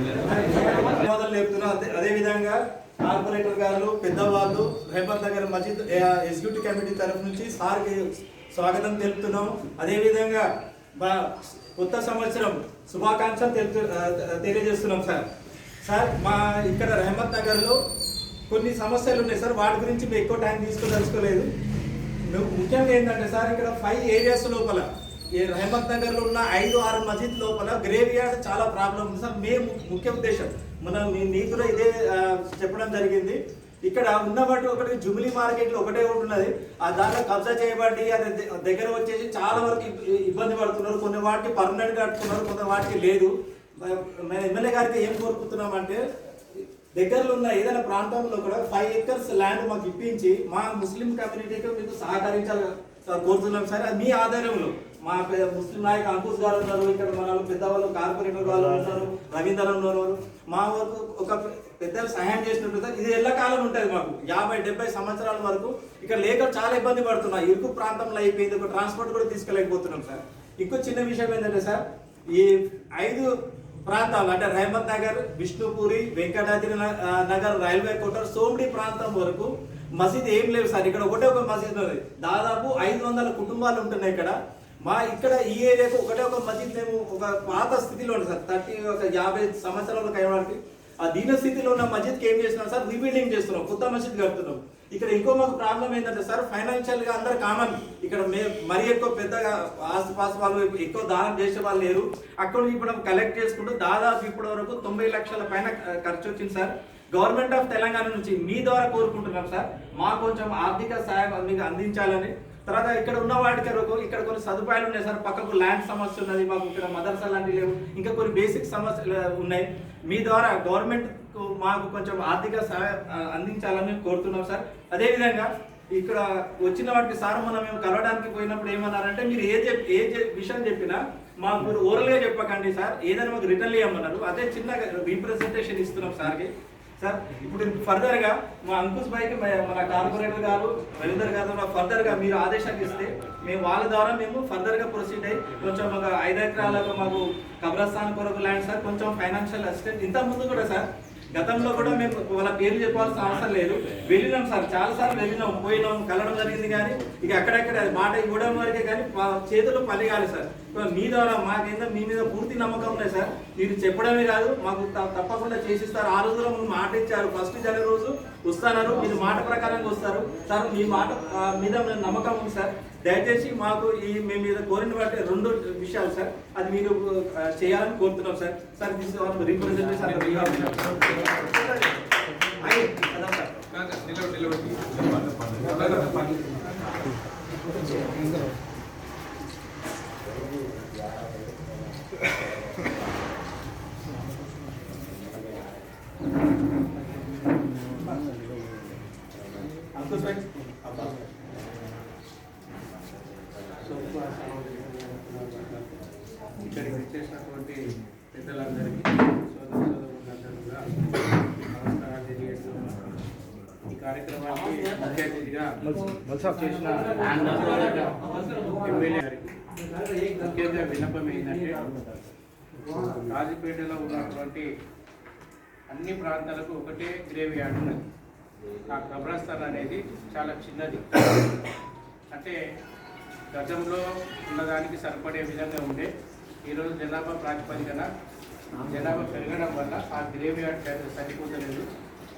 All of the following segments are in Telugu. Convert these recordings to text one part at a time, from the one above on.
ధన్యవాదాలు చెప్తున్నాం. అదే అదేవిధంగా కార్పొరేటర్ గారు పెద్దవాళ్ళు రేపంత్ నగర్ మసీద్ ఎగ్జిక్యూటివ్ కమిటీ తరఫు నుంచి సార్కి స్వాగతం తెలుపుతున్నాం. అదేవిధంగా కొత్త సంవత్సరం శుభాకాంక్షలు తెలుపు తెలియజేస్తున్నాం సార్. సార్ మా ఇక్కడ రెహమత్ నగర్లో కొన్ని సమస్యలు ఉన్నాయి సార్. వాటి గురించి మేము ఎక్కువ టైం తీసుకోదలుచుకోలేదు. ముఖ్యంగా ఏంటంటే సార్ ఇక్కడ ఫైవ్ ఏరియాస్ లోపల ఈ రహమత్ నగర్లో ఉన్న ఐదు ఆరు మసీద్ లోపల గ్రేవ్ యార్డ్ చాలా ప్రాబ్లం ఉంది సార్. మేము ముఖ్య ఉద్దేశం మనం మీ మీకు కూడా ఇదే చెప్పడం జరిగింది. ఇక్కడ ఉన్న ఒకటి జుమిలీ మార్కెట్లో ఒకటే ఉంటున్నది ఉన్నది. ఆ దాంట్లో కబ్జా చేయబడి అది దగ్గర వచ్చేసి చాలా వరకు ఇబ్బంది పడుతున్నారు. కొన్ని వాటికి పర్మనెంట్ కట్టుకున్నారు కొన్ని వాటికి లేదు. మేము ఎమ్మెల్యే గారికి ఏం కోరుకుంటున్నామంటే దగ్గరలో ఉన్న ఏదైనా ప్రాంతంలో కూడా ఫైవ్ ఎకర్స్ ల్యాండ్ మాకు ఇప్పించి మా ముస్లిం కమ్యూనిటీకి మీకు సహకరించాలి సార్ కోరుతున్నాం సార్. అది మీ ఆధారంలో. మా ముస్లిం నాయక అంకుష్ గారు ఉన్నారు. ఇక్కడ మన పెద్దవాళ్ళు కార్పొరేటర్ వాళ్ళు ఉన్నారు రవీందర్ ఉన్నారు. మా వరకు ఒక పెద్ద సహాయం చేసినట్టు సార్ ఇది ఎల్లకాలం ఉంటుంది మాకు. యాభై డెబ్బై సంవత్సరాల వరకు ఇక్కడ లేక చాలా ఇబ్బంది పడుతున్నాం ఇరుకు ప్రాంతంలో అయిపోయింది ఒక ట్రాన్స్పోర్ట్ కూడా తీసుకెళ్ళకపోతున్నాం సార్. ఇంకో చిన్న విషయం ఏంటంటే సార్ ఈ ఐదు ప్రాంతాలు అంటే రహమత్ నగర్ విష్ణుపూరి వెంకటాద్రి న- నగర్ రైల్వే కోటర్ సోమిడి ప్రాంతం వరకు మసీద్ ఏం లేవు సార్. ఇక్కడ ఒకటే ఒక మసీద్ ఉంది దాదాపు ఐదు వందల కుటుంబాలు ఉంటున్నాయి ఇక్కడ. మా ఇక్కడ ఈ ఏరియాకు ఒకటే ఒక మసీద్ మేము ఒక పాత స్థితిలో ఉంది సార్. థర్టీ ఒక యాభై సంవత్సరాల కైవాడికి ఆ దీన స్థితిలో ఉన్న మసీద్కి ఏం చేస్తున్నాం సార్? రీబిల్డింగ్ చేస్తున్నాం కొత్త మసీద్ కడుతున్నాం. ఇక్కడ ఇంకో మాకు ప్రాబ్లం ఏంటంటే సార్ ఫైనాన్షియల్గా అందరు కామన్. ఇక్కడ మే మరీ ఎక్కువ పెద్దగా ఆసుపాసు పాస్ వాళ్ళు ఎక్కువ దానం చేసే వాళ్ళు లేరు. అక్కడ ఇప్పుడు కలెక్ట్ చేసుకుంటూ దాదాపు ఇప్పటి వరకు తొంభై లక్షల పైన ఖర్చు వచ్చింది సార్. గవర్నమెంట్ ఆఫ్ తెలంగాణ నుంచి మీ ద్వారా కోరుకుంటున్నాం సార్. మా కొంచెం ఆర్థిక సహాయం మీకు అందించాలని తర్వాత ఇక్కడ ఉన్న వాటికి ఇక్కడ కొన్ని సదుపాయాలు ఉన్నాయి సార్. పక్కకు ల్యాండ్ సమస్య ఉన్నది మాకు ఇక్కడ మదర్సా లాంటివి లేవు. ఇంకా కొన్ని బేసిక్ సమస్యలు ఉన్నాయి. మీ ద్వారా గవర్నమెంట్ మాకు కొంచెం ఆర్థిక సహాయం అందించాలని కోరుతున్నాం సార్. అదేవిధంగా ఇక్కడ వచ్చిన వాటికి సార్ మనం మేము కలవడానికి పోయినప్పుడు ఏమన్నారంటే మీరు ఏ చెప్ ఏ విషయం చెప్పినా మాకు మీరు ఓరల్గా చెప్పకండి సార్. ఏదైనా మాకు రిటర్న్ ఇవ్వమన్నారు అదే చిన్న రీప్రజెంటేషన్ ఇస్తున్నాం సార్కి. సార్ ఇప్పుడు ఫర్దర్గా మా అంకుష్ భాయ్కి మన కార్పొరేటర్ గారు రవీందర్ గారు ఫర్దర్గా మీరు ఆదేశాలు ఇస్తే మేము వాళ్ళ ద్వారా మేము ఫర్దర్గా ప్రొసీడ్ అయ్యి కొంచెం ఒక ఐదు ఎకరాలకు మాకు కబ్రస్థాన్ కొరకు ల్యాండ్ సార్ కొంచెం ఫైనాన్షియల్ అసిస్టెంట్ ఇంత ముందు కూడా సార్ గతంలో కూడా మేము వాళ్ళ పేరు చెప్పాల్సిన అవసరం లేదు. వెళ్ళినాం సార్. చాలా సార్లు వెళ్ళినాం పోయినాం కలడం జరిగింది కానీ ఇక అక్కడక్కడ మాట ఇవ్వడం వరకే కానీ చేతులు పని కాలేదు సార్. మీ ద్వారా మాకేందో మీ మీద పూర్తి నమ్మకం ఉన్నాయి సార్. మీరు చెప్పడమే కాదు మాకు త- తప్పకుండా చేసిస్తారు. ఆ రోజులో ముందు మాట ఇచ్చారు. ఫస్ట్ జరిగే రోజు వస్తున్నారు. మీరు మాట ప్రకారంగా వస్తారు. సార్ మీ మాట మీద నమ్మకం ఉంది సార్. దయచేసి మాకు ఈ మేము మీద కోరిన వాటి రెండు విషయాలు సార్. అది మీరు చేయాలని కోరుతున్నాం sir. Sir this representation Ankush bhai అబ్బా ఇక్కడికి వచ్చేసినటువంటి పెద్దలందరికీ సోదర సోదరులందరూ కూడా నమస్కారాలు తెలియజేస్తున్నాను ఈ కార్యక్రమానికి ముఖ్య అతిథిగా చేసిన ఎమ్మెల్యే గారికి ముఖ్యంగా విన్నపం ఏంటంటే రాజపేటలో ఉన్నటువంటి అన్ని ప్రాంతాలకు ఒకటే గ్రేవ్ యార్డ్ ఉన్నది. ఆ కబ్రస్థాన్ అనేది చాలా చిన్నది. అంటే గతంలో ఉన్నదానికి సరిపడే విధంగా ఉండే. ఈరోజు జనాభా ప్రాతిపదికన జనాభా పెరగడం వల్ల ఆ గ్రేవ్ యార్డ్ సరి- సరిపోతలేదు.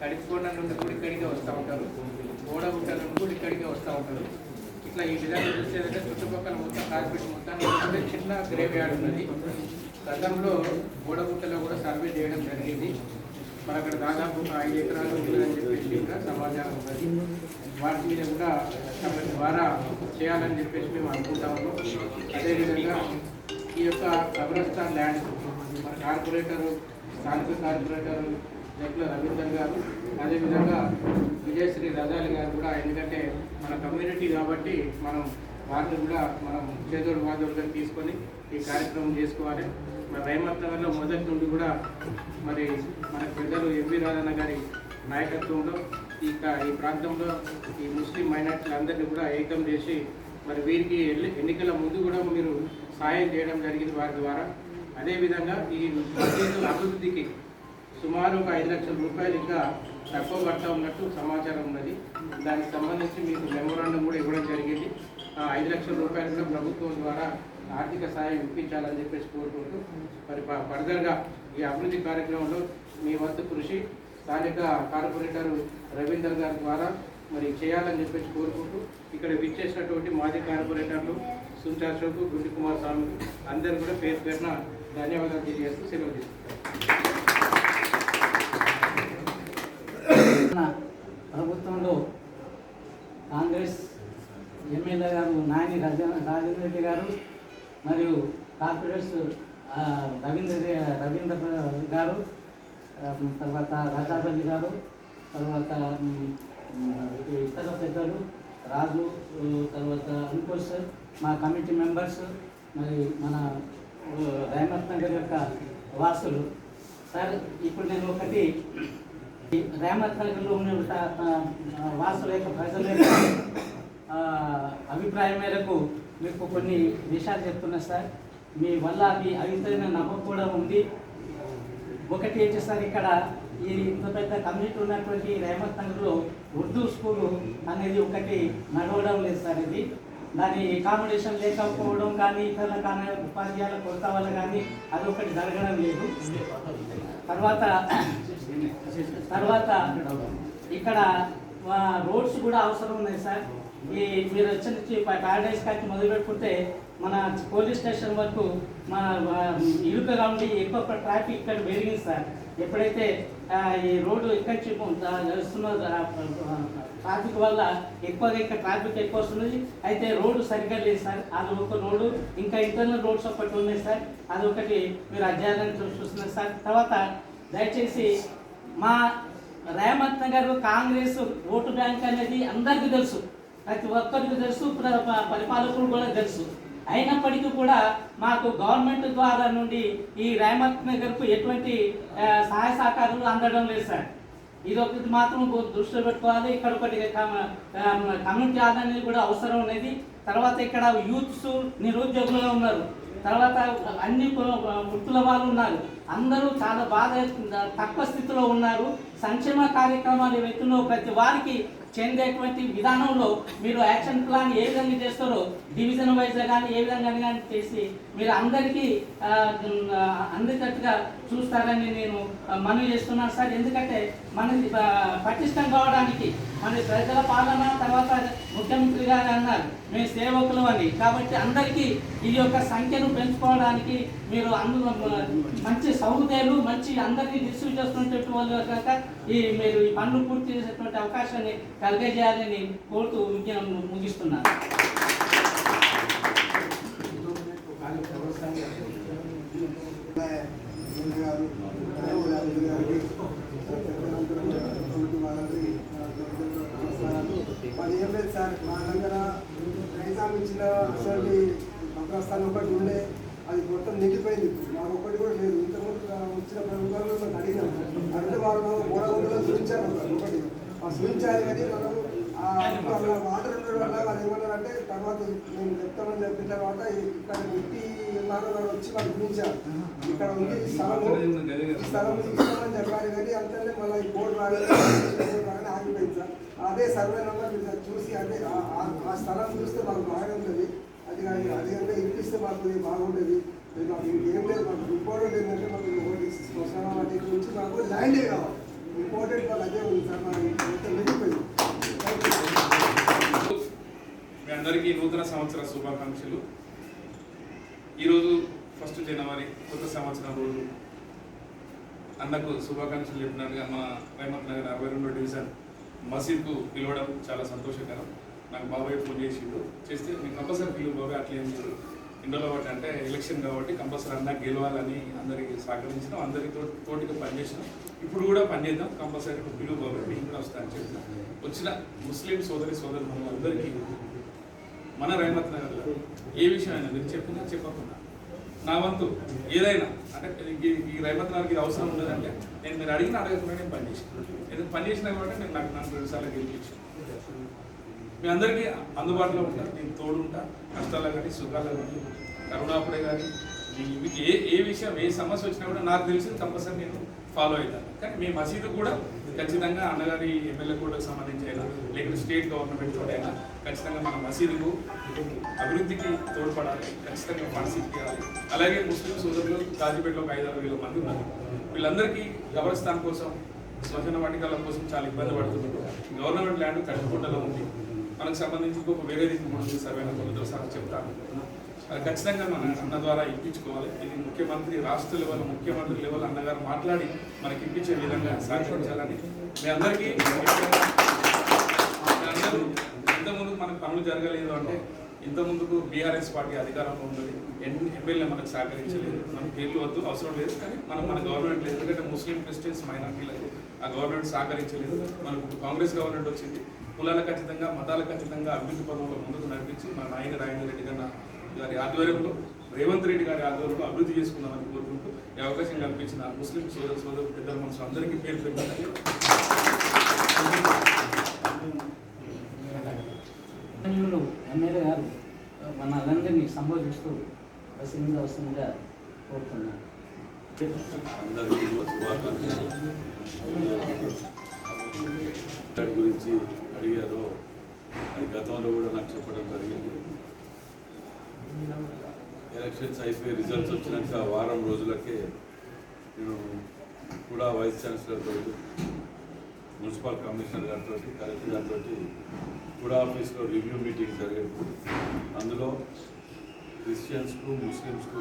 కడిచికొండ నుండి కూడా ఇక్కడికే వస్తూ ఉంటారు. ఓడగుట్ట నుండి కూడా ఇక్కడికే వస్తూ ఉంటారు. ఇట్లా ఈ విధంగా చూసేదంటే చుట్టుపక్కల మొత్తం కాల్పెట్టి మొత్తం చిన్న గ్రేవ్ యార్డ్ ఉన్నది. గతంలో ఓడగుట్టలో కూడా సర్వే చేయడం జరిగింది. మరి అక్కడ దాదాపు ఒక ఐదు ఎకరాలు ఉంటుందని చెప్పేసి కూడా సమాచారం ఉన్నది. వాటి మీద కూడా తమ ద్వారా చేయాలని చెప్పేసి మేము అనుకుంటా ఉన్నాం. అదేవిధంగా ఈ యొక్క కబ్రస్థాన్ ల్యాండ్ మన కార్పొరేటరు స్థానిక కార్పొరేటర్ జగ్ల రవీందర్ గారు అదేవిధంగా విజయశ్రీ రజాలి గారు కూడా ఎందుకంటే మన కమ్యూనిటీ కాబట్టి మనం వారిని కూడా మనం చేదోడు వాదోడుగా తీసుకొని ఈ కార్యక్రమం చేసుకోవాలి. రైమత్ నగర్లో మొదటి నుండి కూడా మరి మన పెద్దలు ఎంవి రాజన్న గారి నాయకత్వంలో ఈ ఈ ప్రాంతంలో ఈ ముస్లిం మైనార్టీలందరినీ కూడా ఏకం చేసి మరి వీరికి ఎల్లి- ఎన్నికల ముందు కూడా మీరు సాయం చేయడం జరిగింది వారి ద్వారా. అదేవిధంగా ఈ అభివృద్ధికి సుమారు ఒక ఐదు లక్షల రూపాయలు ఇంకా తక్కువ పడతా ఉన్నట్టు సమాచారం ఉన్నది. దానికి సంబంధించి మీకు మెమోరాండం కూడా ఇవ్వడం జరిగింది. ఆ ఐదు లక్షల రూపాయలు కూడా ప్రభుత్వం ద్వారా ఆర్థిక సాయం ఇప్పించాలని చెప్పేసి కోరుకుంటూ మరి ఫర్దర్గా ఈ అభివృద్ధి కార్యక్రమంలో మీ వంతు కృషి స్థానిక కార్పొరేటర్ రవీందర్ గారి ద్వారా మరి చేయాలని చెప్పేసి కోరుకుంటూ ఇక్కడ విచ్చేసినటువంటి మాజీ కార్పొరేటర్లు సుంచా అశోక్ గుండి కుమార్ స్వామి అందరూ కూడా పేరు పేరున ధన్యవాదాలు తెలియజేస్తూ సెలవు తీసుకుంటారు మన ప్రభుత్వంలో కాంగ్రెస్ ఎమ్మెల్యే గారు నాయని రాజేంద్ర రెడ్డి గారు మరియు కార్పొరేట్స్ రవీంద్ర రవీంద్ర గారు తర్వాత రాజాపల్లి గారు తర్వాత ఇతర పెద్దలు రాజు తర్వాత అంకుష్ మా కమిటీ మెంబర్స్ మరి మన ఉ, రేమత్ నగర్ యొక్క వాసులు. సార్ ఇప్పుడు నేను ఒకటి రేమత్ నగర్లో ఉన్న వాసుల యొక్క ప్రజల యొక్క అభిప్రాయం మేరకు మీకు కొన్ని విషయాలు చెప్తున్నా సార్. మీ వల్ల మీ అవితమైన నమ్మకం కూడా ఉంది. ఒకటి ఏంటి సార్ ఇక్కడ ఈ ఇంత పెద్ద కమ్యూనిటీ ఉన్నటువంటి రేమత్ నగర్లో ఉర్దూ స్కూలు అనేది ఒకటి నడవడం లేదు సార్ ఇది. దాని అకామిడేషన్ లేకపోవడం కానీ ఇతరుల కానీ ఉపాధ్యాయుల కొరత వల్ల కానీ అది ఒకటి జరగడం లేదు. తర్వాత తర్వాత ఇక్కడ రోడ్స్ కూడా అవసరం ఉన్నాయి సార్. ఈ మీరు వచ్చి నుంచి ప్యారడైజ్ కాకి మొదలు పెట్టుకుంటే మన పోలీస్ స్టేషన్ వరకు మన ఇరుకగా ఉండి ఎక్కువ ట్రాఫిక్ ఇక్కడ పెరిగింది సార్. ఎప్పుడైతే ఈ రోడ్డు ఇక్కడ వస్తున్న ట్రాఫిక్ వల్ల ఎక్కువగా ఇక్కడ ట్రాఫిక్ ఎక్కువ వస్తున్నది. అయితే రోడ్డు సరిగ్గా లేదు సార్. అది ఒక రోడ్డు ఇంకా ఇంటర్నల్ రోడ్స్ ఒకటి ఉన్నాయి సార్. అది ఒకటి మీరు అధ్యయనం చూస్తున్నారు సార్. తర్వాత దయచేసి మా రేవంత్ నగర్ కాంగ్రెస్ ఓటు బ్యాంక్ అనేది అందరికీ తెలుసు. ప్రతి ఒక్కరికి తెలుసు. పరిపాలకులు కూడా తెలుసు. అయినప్పటికీ కూడా మాకు గవర్నమెంట్ ద్వారా నుండి ఈ రేవంత్ నగర్కు ఎటువంటి సహాయ సహకారాలు అందడం లేదు సార్. ఇది ఒకటి మాత్రం దృష్టిలో పెట్టుకోవాలి. ఇక్కడ ఒకటి కమ్యూనిటీ ఆదాయాన్ని కూడా అవసరం అనేది. తర్వాత ఇక్కడ యూత్స్ నిరుద్యోగులుగా ఉన్నారు. తర్వాత అన్ని వృత్తుల వాళ్ళు ఉన్నారు. అందరూ చాలా బాధ తక్కువ స్థితిలో ఉన్నారు. సంక్షేమ కార్యక్రమాలు వ్యక్తులు ప్రతి వారికి చెందేటువంటి విధానంలో మీరు యాక్షన్ ప్లాన్ ఏ విధంగా చేస్తారో డివిజన్ వైజ్గా కానీ ఏ విధంగా కానీ చేసి మీరు అందరికీ అందుకట్టుగా అందేటట్టుగా చూస్తారని నేను మనవి చేస్తున్నాను సార్. ఎందుకంటే మనది పటిష్టం కావడానికి మన ప్రజల పాలన తర్వాత ముఖ్యమంత్రి గారు అన్నారు మేము సేవకులు అని. కాబట్టి అందరికీ ఈ యొక్క సంఖ్యను పెంచుకోవడానికి మీరు అందులో మంచి సౌదేలు మంచి అందరినీ రిసీవ్ చేస్తున్నటువంటి వాళ్ళు కాక ఈ మీరు ఈ పనులు పూర్తి చేసేటువంటి అవకాశాన్ని కలిగజేయాలని కోరుతూ విజ్ఞానం ముగిస్తున్నాను అది ఏం లేదు సార్ మా దగ్గర రైతాం ఇచ్చిన అసలు మగ్రస్థానం ఒకటి ఉండే అది మొత్తం నిండిపోయింది మాకు ఒకటి కూడా లేదు ఇంతకుముందు వచ్చిన ప్రభుత్వాలు మేము అడిగినాం అంటే వారు మూడవందలో చూపించారు ఒకటి చూపించారు కానీ మనం వాటర్ ఉండడం వల్ల వాళ్ళు ఏమన్నారంటే తర్వాత మేము చెప్తామని చెప్పిన తర్వాత ఇక్కడ ఇంటి ఉన్నారో వారు వచ్చి వాళ్ళు చూపించారు. ఇక్కడ ఉంది స్థలము. స్థలం ఇస్తామని చెప్పారు కానీ అంతనే మళ్ళీ ఈ బోర్డు రాగానే ఆగిపోయింది సార్. అదే సర్వే నెంబర్ మీరు చూసి అంటే ఆ- స్థలం చూస్తే మాకు బాగా ఉంటుంది. అది కానీ అది అంటే ఇప్పిస్తే మాకు అది మాకు ఇంకేం లేదు మాకు ఇంపార్టెంట్ ఏంటంటే మాకు ఒకటి శ్మశానం వాటి నుంచి మాకు ల్యాండే కావాలి ఇంపార్టెంట్ మాకు అదే ఉంది సార్ మాకు మొత్తం వెళ్ళిపోయింది మీ అందరికీ నూతన సంవత్సర శుభాకాంక్షలు. ఈరోజు ఫస్ట్ జనవరి కొత్త సంవత్సరం రోజు. అన్నకు శుభాకాంక్షలు చెప్పినట్టుగా మా రేమత్ నగర్ అరవై రెండో డివిజన్ మసీద్కు పిలవడం చాలా సంతోషకరం. నాకు బాబాయ్ ఫోన్ చేసిండు. చేస్తే నేను కంపల్సరీ పిలువు బాబాయ్ అట్లా ఏం లేదు. ఇందులో ఒకటి అంటే ఎలక్షన్ కాబట్టి కంపల్సరీ అన్న గెలవాలని అందరికి సహకరించినాం. అందరితో తోటిగా పనిచేసినాం. ఇప్పుడు కూడా పనిచేద్దాం కంపల్సరీ పిలువు బాబాయ్ నేను కూడా వస్తాను చెప్పిన. వచ్చిన ముస్లిం సోదరి సోదరు అందరికీ మన రేమత్ నగర్లో ఏ విషయమైనా మీరు చెప్పినా చెప్పకుండా. నా వంతు ఏదైనా అంటే ఈ రేమత్ నగర్కి ఇది అవసరం ఉండదంటే నేను మీరు అడిగిన అడగకుండా నేను పనిచేసాను ఎందుకు పని చేసినా కాబట్టి నేను నాకు నాకు రెండు సార్లు గెలిపించాను. మీ అందరికీ అందుబాటులో ఉంటా నేను తోడు ఉంటా కష్టాలు కానీ సుఖాలు కానీ కరుణాపుడే కానీ మీకు ఏ ఏ విషయం ఏ సమస్య వచ్చినా కూడా నాకు తెలిసి కంపల్సరీ నేను ఫాలో అవుతాను. కానీ మీ మసీదు కూడా ఖచ్చితంగా అన్నగారి ఎమ్మెల్యే కూడా సంబంధించి అయినా లేకపోతే స్టేట్ గవర్నమెంట్ తోటి అయినా ఖచ్చితంగా మన మసీదుకు అభివృద్ధికి తోడ్పడాలి ఖచ్చితంగా ఫండ్స్ ఇవ్వాలి అలాగే ముస్లిం సోదరులు కాజీపేటలో ఒక ఐదారు వేల మంది ఉన్నారు. వీళ్ళందరికీ కబరస్థాన్ కోసం శ్మశాన వాటికల కోసం చాలా ఇబ్బంది పడుతున్నారు. గవర్నమెంట్ ల్యాండ్ కట్టుకుంటలో ఉంది. మనకు సంబంధించి ఇంకొక వేరే రీతి కూడా ఉంది సర్వే నెంబర్ సార్ చెప్తాను. ఖచ్చితంగా మన అన్న ద్వారా ఇప్పించుకోవాలి. ఇది ముఖ్యమంత్రి రాష్ట్ర లెవెల్ ముఖ్యమంత్రి లెవెల్ అన్నగారు మాట్లాడి మనకి ఇప్పించే విధంగా సాధించాలని మీ అందరికీ అందరూ ఇంతకుముందు మనకు పనులు జరగలేదు అంటే ఇంత ముందుకు బీఆర్ఎస్ పార్టీ అధికారంలో ఉన్నది. ఎన్ని ఎమ్మెల్యే మనకు సహకరించలేదు. మనకు పేర్లు వద్దు అవసరం లేదు. కానీ మనం మన గవర్నమెంట్ లేదు. ఎందుకంటే ముస్లిం క్రిస్టియన్స్ మైనార్టీలకు ఆ గవర్నమెంట్ సహకరించలేదు. మనకు కాంగ్రెస్ గవర్నమెంట్ వచ్చింది. కులాల ఖచ్చితంగా మతాల ఖచ్చితంగా అభివృద్ధి పదంలో ముందుకు నడిపించి మన నాయన రాజేంద్ర రెడ్డి గారి గారి ఆధ్వర్యంలో రేవంత్ రెడ్డి గారి ఆధ్వర్యంలో అభివృద్ధి చేసుకుందామని కోరుకుంటూ ఈ అవకాశం కల్పించిన ముస్లిం సోదర సోదరు పెద్దల మనసు అందరికీ పేరు పెట్టాలి గౌరవనీయులు ఎమ్మెల్యే గారు మన అందరినీ సంబోధిస్తూ వసంగా వసంగా కోరుతున్నాను. అందరికీ గురించి అడిగారు అది గతంలో కూడా నాకు చెప్పడం జరిగింది. ఎలక్షన్స్ అయిపోయి రిజల్ట్స్ వచ్చినాక వారం రోజులకే నేను కూడా వైస్ ఛాన్సలర్తో మున్సిపల్ కమిషనర్ గారితో కలెక్టర్ గారితో కూడా ఆఫీస్లో రివ్యూ మీటింగ్ జరిగింది. అందులో క్రిస్టియన్స్కు ముస్లిమ్స్కు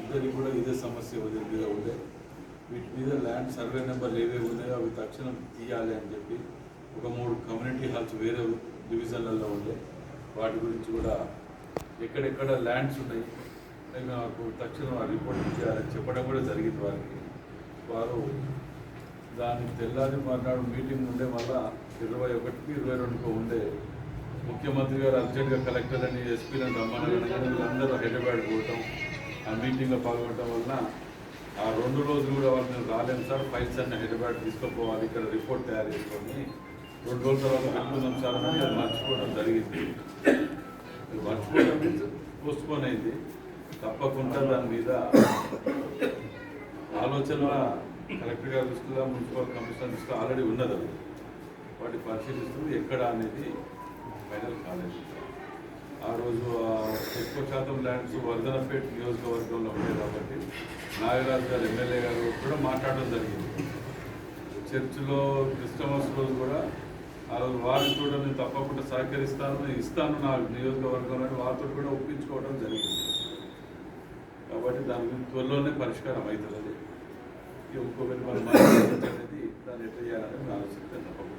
ఇద్దరికి కూడా ఇదే సమస్య వదిలి మీద ఉండే. వీటి మీద ల్యాండ్ సర్వే నెంబర్లు ఏవేవి ఉన్నాయో అవి తక్షణం తీయాలి అని చెప్పి ఒక మూడు కమ్యూనిటీ హాల్స్ వేరే డివిజన్లలో ఉండే. వాటి గురించి కూడా ఎక్కడెక్కడ ల్యాండ్స్ ఉన్నాయి అవి నాకు తక్షణం ఆ రిపోర్ట్ చేయాలని చెప్పడం కూడా జరిగింది వారికి. వారు దాని తెల్లారి మర్నాడు మీటింగ్ ఉండే మళ్ళా ఇరవై ఒకటికి ఇరవై రెండుకో ఉండే ముఖ్యమంత్రి గారు అర్జెంట్గా కలెక్టర్ అని ఎస్పీలను రమ్మని వీళ్ళందరూ హైదరాబాద్ పోవటం ఆ మీటింగ్లో పాల్గొనడం వలన ఆ రెండు రోజులు కూడా వాళ్ళు నేను రాలేను సార్ ఫైల్స్ అన్ని హైదరాబాద్ తీసుకుపోవాలి ఇక్కడ రిపోర్ట్ తయారు చేసుకొని రెండు రోజుల తర్వాత పెట్టుకుందాం సార్ అని మర్చిపోవడం జరిగింది. వర్షం పోస్ట్పోన్ అయింది. తప్పకుండా దాని మీద ఆలోచన కలెక్టర్ గారి దృష్టిలో మున్సిపల్ కమిషనర్ దృష్టిలో ఆల్రెడీ ఉన్నది అది. వాటి పరిశీలిస్తుంది ఎక్కడ అనేది ఫైనల్ కాలేదు. ఆ రోజు ఎక్కువ శాతం ల్యాండ్స్ వర్ధనపేట నియోజకవర్గంలో ఉన్నాయి కాబట్టి నాగరాజు గారు ఎమ్మెల్యే గారు కూడా మాట్లాడడం జరిగింది. చర్చిలో క్రిస్టమస్ రోజు కూడా వారిని కూడా నేను తప్పకుండా సహకరిస్తాను నేను ఇస్తాను నా నియోజకవర్గంలో అని వారితో కూడా ఒప్పించుకోవడం జరిగింది. కాబట్టి దాని గురించి త్వరలోనే పరిష్కారం అవుతుంది అది ఇంకొకటి మనం అనేది దాన్ని ఎట్లా చేయాలని ఆలోచిస్తే తప్పకుండా